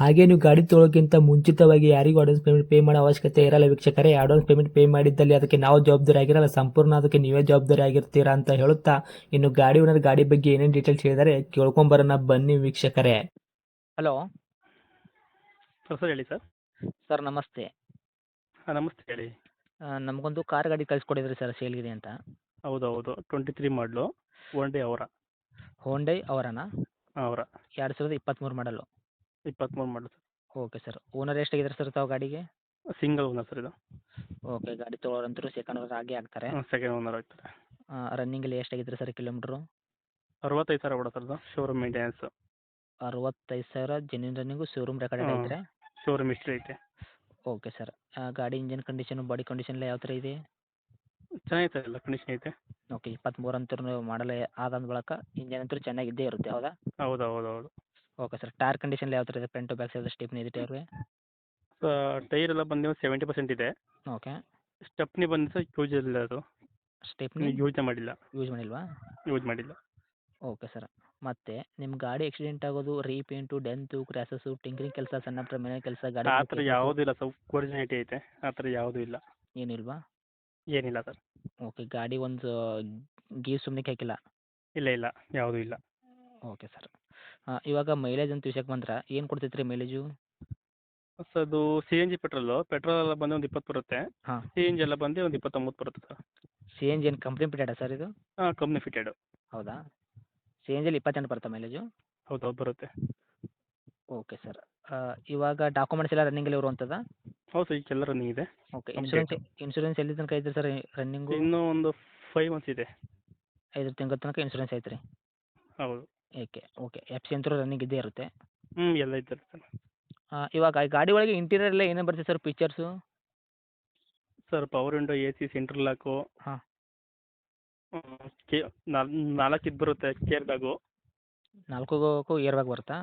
ಹಾಗೆ ನೀವು ಗಾಡಿ ತೊಳೋಕ್ಕಿಂತ ಮುಂಚಿತವಾಗಿ ಯಾರಿಗೂ ಅಡ್ವಾನ್ಸ್ ಪೇಮೆಂಟ್ ಪೇ ಮಾಡೋ ಅವಶ್ಯಕತೆ ಇರಲ್ಲ ವೀಕ್ಷಕರೇ. ಅಡ್ವಾನ್ಸ್ ಪೇಮೆಂಟ್ ಪೇ ಮಾಡಿದ್ದಲ್ಲಿ ಅದಕ್ಕೆ ನಾವು ಜವಾಬ್ದಾರಿ ಆಗಿರಲ್ಲ. ಸಂಪೂರ್ಣ ಅದಕ್ಕೆ ನೀವೇ ಜವಾಬ್ದಾರಿ ಆಗಿರ್ತೀರಾ ಅಂತ ಹೇಳುತ್ತಾ ಇನ್ನು ಗಾಡಿ ಓನರ್ ಗಾಡಿ ಬಗ್ಗೆ ಏನೇನು ಡೀಟೇಲ್ಸ್ ಹೇಳಿದರೆ ಕೇಳ್ಕೊಂಬರೋಣ ಬನ್ನಿ ವೀಕ್ಷಕರೇ. ಹಲೋ ಸರ್ ಸರ್ ಹೇಳಿ ಸರ್. ಸರ್ ನಮಸ್ತೆ. ಹಾಂ ನಮಸ್ತೆ ಹೇಳಿ. ನಮಗೊಂದು ಕಾರ್ ಗಾಡಿ ಕಳಿಸ್ಕೊಡಿದ್ರಿ ಸರ್ ಸೇಲ್ಗಿದೆ ಅಂತ. ಹೌದು ಹೌದು ಟ್ವೆಂಟಿ ತ್ರೀ ಮಾಡಲು ಒನ್ ಡೇ ಅವರ. ಹೋಂಡೈ ಅವರನಾ? ಅವರ. ಎರಡು ಸಾವಿರದ ಇಪ್ಪತ್ತ್ಮೂರು ಮಾಡಲು ಇಪ್ಪತ್ತ್ಮೂರು ಸರ್ ಓಕೆ ಸರ್ ಓನರ್ ಎಷ್ಟಾಗಿದ್ದಾರೆ ಸರ್ ತಾವು ಗಾಡಿಗೆ? ಸಿಂಗಲ್ ಓನರ್ ಸರ್ ಇದು. ಓಕೆ ಗಾಡಿ ತೊಗೊಳೋರಂತರೂ ಸೆಕೆಂಡ್ ಓನರ್ ಆಗೇ ಆಗ್ತಾರೆ. ಸೆಕೆಂಡ್ ಓನರ್ ಆಗ್ತಾರೆ. ರನ್ನಿಂಗಲ್ಲಿ ಎಷ್ಟಾಗಿದ್ದಾರೆ ಸರ್ ಕಿಲೋಮೀಟ್ರು ಅರವತ್ತೈದು ಸಾವಿರ ಕೊಡೋ ಸರ್ ಇದು ಶೋರೂಮ್ ಮೇಂಟೆನೆನ್ಸ್ ಅರವತ್ತೈದು ಸಾವಿರ ಜೆನ್ಯೂನ್ ರನ್ನಿಂಗು ಶೋರೂಮ್ ರೆಕಾರ್ಡ್ ಆಗಿದ್ರೆ ಶೋರೂಮ್ ಹಿಸ್ಟ್ರಿ ಐತೆ. ಓಕೆ ಸರ್ ಗಾಡಿ ಇಂಜಿನ್ ಕಂಡೀಷನು ಬಾಡಿ ಕಂಡೀಷನ್ ಎಲ್ಲ ಯಾವ ಥರ ಇದೆ? ಚೆನ್ನಾಗಿತ್ತು ಎಲ್ಲ ಕಂಡೀಷನ್ ಐತೆ. ಓಕೆ ಇಪ್ಪತ್ತ್ಮೂರು ಅಂತೂ ಮಾಡಲ್ ಆದಂದ ಬಳಕ ಇಂಜಿನ್ ಅಂತೂ ಚೆನ್ನಾಗಿದ್ದೇ ಇರುತ್ತೆ ಹೌದಾ? ಹೌದು ಹೌದು ಹೌದು ಓಕೆ ಸರ್ ಟೈರ್ ಕಂಡೀಷನ್ ಯಾವ ಥರ ಇದೆ? ಫ್ರಂಟ್ ಬ್ಯಾಕ್ ಸೈಡ್ ಸ್ಟೆಪ್ನಿ ಇದೆ ಟೈರ್ ಟೈರ್ ಎಲ್ಲ ಬಂದು ಸೆವೆಂಟಿ ಪರ್ಸೆಂಟ್ ಇದೆ. ಓಕೆ. ಸ್ಟೆಪ್ನಿ ಬಂದು ಸರ್ ಯೂಸ್ ಇಲ್ಲ ಅದು. ಸ್ಟೆಪ್ನಿ? ಯೂಸ್ ಮಾಡಿಲ್ಲ. ಯೂಸ್ ಮಾಡಿಲ್ವಾ? ಯೂಸ್ ಮಾಡಿಲ್ಲ. ಓಕೆ ಸರ್ ಮತ್ತೆ ನಿಮ್ಮ ಗಾಡಿ ಆಕ್ಸಿಡೆಂಟ್ ಆಗೋದು ರೀಪೇಂಟು ಡೆಂತು ಕ್ರ್ಯಾಸಸ್ಸು ಟಿಂಕ್ರಿಂಗ್ ಕೆಲಸ ಸಣ್ಣ ಪುಟ್ಟ ಮನೆ ಕೆಲಸ ಗಾಡಿ ಆ ಥರ ಯಾವುದೂ ಇಲ್ಲ ಸರ್ ಒರಿಜಿನಿಟಿ ಐತೆ ಆ ಥರ ಯಾವುದೂ ಇಲ್ಲ. ಏನಿಲ್ವಾ? ಏನಿಲ್ಲ ಸರ್. ಓಕೆ ಗಾಡಿ ಒಂದು ಗೀರ್ ಸುಮ್ಮನೆ ಹಾಕಿಲ್ಲ? ಇಲ್ಲ ಇಲ್ಲ ಯಾವುದೂ ಇಲ್ಲ. Okay sir. ಇವಾಗ ಮೈಲೇಜ್ ಅಂತ ವಿಷಯಕ್ಕೆ ಬಂದ್ರೆ ಏನು ಕೊಡ್ತೈತೆ ರೀ ಮೈಲೇಜು ಸರ್ ಅದು C N G petrol petrol ಎಲ್ಲ ಬಂದು ಒಂದು ಇಪ್ಪತ್ತು ಬರುತ್ತೆ. ಹಾಂ. ಸಿ ಎನ್ ಜಿ ಎಲ್ಲ ಬಂದು ಒಂದು ಇಪ್ಪತ್ತೊಂಬತ್ತು ಬರುತ್ತೆ ಸರ್ ಸಿ ಎನ್ ಜಿ ಏನು ಕಂಪ್ನಿ ಬಿಟ್ಟಾಡ ಸರ್ ಇದು? ಹಾಂ ಕಂಪ್ನಿ ಫಿಟೆಡು ಹೌದಾ? ಸಿ ಎನ್ ಜಿಲಿ ಇಪ್ಪತ್ತೆಂಟು ಬರುತ್ತೆ ಮೈಲೇಜು ಹೌದು ಹೌದು ಬರುತ್ತೆ. ಓಕೆ ಸರ್ ಇವಾಗ ಡಾಕ್ಯುಮೆಂಟ್ಸ್ ಎಲ್ಲ ರನ್ನಿಂಗಲ್ಲಿ ಇರುವಂಥದ್ದು ಹೌದು ಸರ್ ಈಗೆಲ್ಲ ರನ್ನಿಂಗ್ ಇದೆ. ಓಕೆ. ಇನ್ಶೂರೆನ್ಸ್ ಇನ್ಶೂರೆನ್ಸ್ ಎಲ್ಲಿ ತನಕ ಐತೆ ಸರ್ ರನ್ನಿಂಗು ಇನ್ನೂ ಒಂದು ಫೈವ್ ಮಂತ್ಸ್ ಇದೆ. ಐದು ತಿಂಗಳ ತನಕ ಇನ್ಶೂರೆನ್ಸ್ ಐತೆ ರೀ ಹೌದು. ಏಕೆ? ಓಕೆ ಎಫ್ ಸಿ ಅಂತೂ ರನ್ನಿಂಗ್ ಇದ್ದೇ ಇರುತ್ತೆ. ಹ್ಞೂ ಎಲ್ಲ ಇದ್ದಾರೆ ಸರ್. ಆ, ಇವಾಗ ಈ ಗಾಡಿ ಒಳಗೆ ಇಂಟೀರಿಯರ್ ಎಲ್ಲ ಏನೇನು ಬರುತ್ತೆ sir features sir power window A C central lock ಹಾ. ನಾಲ್ಕು ಇದು ಬರುತ್ತೆ ಕೇರ್ ಬ್ಯಾಗು ನಾಲ್ಕು ಇಯರ್ ಬ್ಯಾಗ್ ಬರುತ್ತಾ?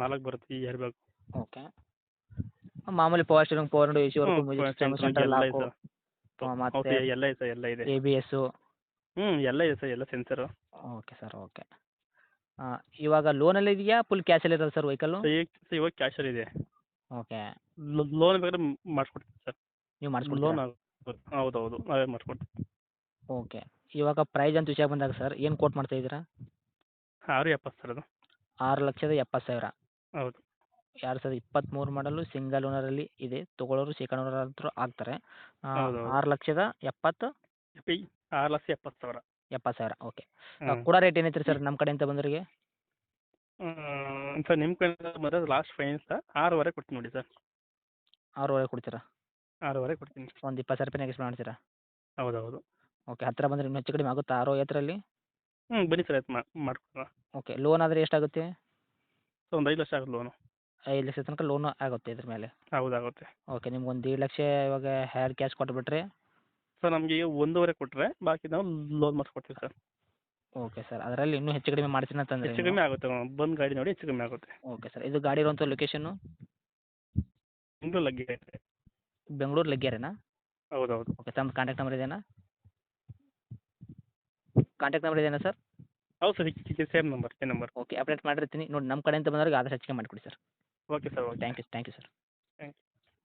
ನಾಲ್ಕು ಬರುತ್ತೆ ಈ ಏರ್ ಬ್ಯಾಗ್ ಓಕೆ. ಮಾಮೂಲಿ power steering power window A C work music centre ಎಲ್ಲ ಇದೆ. ಲಾಕು ಮತ್ತೆ ಓಕೆ ಎಲ್ಲ ಇದೆ ಸರ್ ಎಲ್ಲ ಇದೆ. ಎ ಬಿ ಎಸ್ಸು ಹ್ಞೂ ಎಲ್ಲ ಇದೆ ಸರ್ ಎಲ್ಲ ಸೆನ್ಸರು ಓಕೆ ಸರ್ ಓಕೆ. ಇವಾಗ ಲೋನಲ್ಲಿ ಇದೆಯಾ? ಫುಲ್ ಕ್ಯಾಶಲ್ಲಿ ಇರೋದು ಸರ್ ವೆಹಿಕಲ್ಲು ಈಗ ಇವಾಗ ಕ್ಯಾಶಲ್ಲಿ ಇದೆ. ಓಕೆ ಲೋನ್ ಬೇಕಾದ್ರೆ ಮಾಡಿಸ್ಕೊಡ್ತೀವಿ ಸರ್ ನೀವು ಲೋನ್ ಮಾಡಿಸ್ಕೊಡ್ತೀರಾ ಹೌದು ಹೌದು ನಾವೇ ಮಾಡಿಸ್ಕೊಡ್ತೀವಿ. ಓಕೆ ಇವಾಗ ಪ್ರೈಸ್ ಅಂತ ವಿಷಯ ಬಂದಾಗ ಸರ್ ಏನು ಕೋಟ್ ಮಾಡ್ತಾ ಇದ್ದೀರಾ? ಆರು ಎಪ್ಪತ್ತು ಸರ್ ಅದು. ಆರು ಲಕ್ಷದ ಎಪ್ಪತ್ತು ಸಾವಿರ. ಹೌದು. ಎರಡು ಸಾವಿರದ ಇಪ್ಪತ್ತ್ಮೂರು ಮಾಡಲು ಸಿಂಗಲ್ ಓನರಲ್ಲಿ ಇದೆ ತೊಗೊಳೋರು ಸೆಕೆಂಡ್ ಓನರ್ ಆಗ್ತಾರೆ. ಹೌದು, ಹೌದು. ಆರು ಲಕ್ಷದ ಎಪ್ಪತ್ತು? ಆರು ಲಕ್ಷ ಎಪ್ಪತ್ತು ಸಾವಿರ. ಎಪ್ಪತ್ತು ಸಾವಿರ ಓಕೆ. ಹ್ಮ್. ಕೂಡ ರೇಟ್ ಏನೈತೆ ಸರ್ ನಮ್ಮ ಕಡೆಯಿಂದ ಬಂದವರಿಗೆ ಸರ್ ನಿಮ್ಮ ಕಡೆ ಬಂದರೆ ಲಾಸ್ಟ್ ಫೈನಲ್ ಸರ್ ಆರೂವರೆ ಕೊಡ್ತೀನಿ ನೋಡಿ ಸರ್. ಆರೂವರೆ ಕೊಡ್ತೀರಾ? ಆರೂವರೆ ಕೊಡ್ತೀನಿ ಒಂದು ಇಪ್ಪತ್ತು ಸಾವಿರ ರೂಪಾಯಿ ನೆಗೆಸ್ಟ್ ಮಾಡ್ತೀರಾ? ಹೌದು ಹೌದು ಓಕೆ ಹತ್ತಿರ ಬಂದರೆ ಇನ್ನೂ ಹೆಚ್ಚು ಕಡಿಮೆ ಆಗುತ್ತಾ ಆರು ಐವತ್ತರಲ್ಲಿ ಹ್ಞೂ ಬನ್ನಿ ಸರ್ ಆಯ್ತು ಮಾಡ್ಕೊಡುವ. ಓಕೆ ಲೋನ್ ಆದರೆ ಎಷ್ಟಾಗುತ್ತೆ ಸೊ ಒಂದು ಐದು ಲಕ್ಷ ಆಗುತ್ತೆ ಲೋನು ಐದು ಲಕ್ಷ ತನಕ ಲೋನ್ ಆಗುತ್ತೆ ಇದ್ರ ಮೇಲೆ? ಹೌದಾಗುತ್ತೆ ಓಕೆ ನಿಮ್ಗೆ ಒಂದು ಏಳು ಲಕ್ಷ ಇವಾಗ ಹ್ಯಾಡ್ ಕ್ಯಾಶ್ ಕೊಟ್ಬಿಟ್ರೆ ಸರ್ ನಮಗೆ ಒಂದೂವರೆ ಕೊಟ್ಟರೆ ಬಾಕಿ ನಾವು ಲೋನ್ ಮಾಡಿಸ್ಕೊಡ್ತೀವಿ ಸರ್ ಓಕೆ ಸರ್ ಅದರಲ್ಲಿ ಇನ್ನೂ ಹೆಚ್ಚು ಕಡಿಮೆ ಮಾಡ್ತೀನಿ ಅಂತಂದ್ರೆ ಹೆಚ್ಚು ಕಮ್ಮಿ ಆಗುತ್ತೆ ಬಂದು ಗಾಡಿ ನೋಡಿ ಹೆಚ್ಚು ಕಮ್ಮಿ ಆಗುತ್ತೆ. ಓಕೆ ಸರ್ ಇದು ಗಾಡಿ ಇರುವಂಥ ಲೊಕೇಶನ್ನು ಬೆಂಗಳೂರು ಲಗ್ಗೆ ಬೆಂಗಳೂರು ಲಗ್ಗೆರೆನಾ? ಹೌದು ಹೌದು ಓಕೆ ತಮ್ಮ ಕಾಂಟ್ಯಾಕ್ಟ್ ನಂಬರ್ ಇದೆಯಾ? ಕಾಂಟ್ಯಾಕ್ಟ್ ನಂಬರ್ ಇದೆಯಾ ಸರ್ ಹೌದು sir same number same number okay update ಮಾಡಿರ್ತೀನಿ. ನೋಡಿ ನಮ್ಮ ಕಡೆಯಿಂದ ಬಂದವ್ರಿಗೆ ಆದಷ್ಟು ಹೆಚ್ಚಿಗೆ ಮಾಡಿಕೊಡಿ sir okay sir okay thank you thank you sir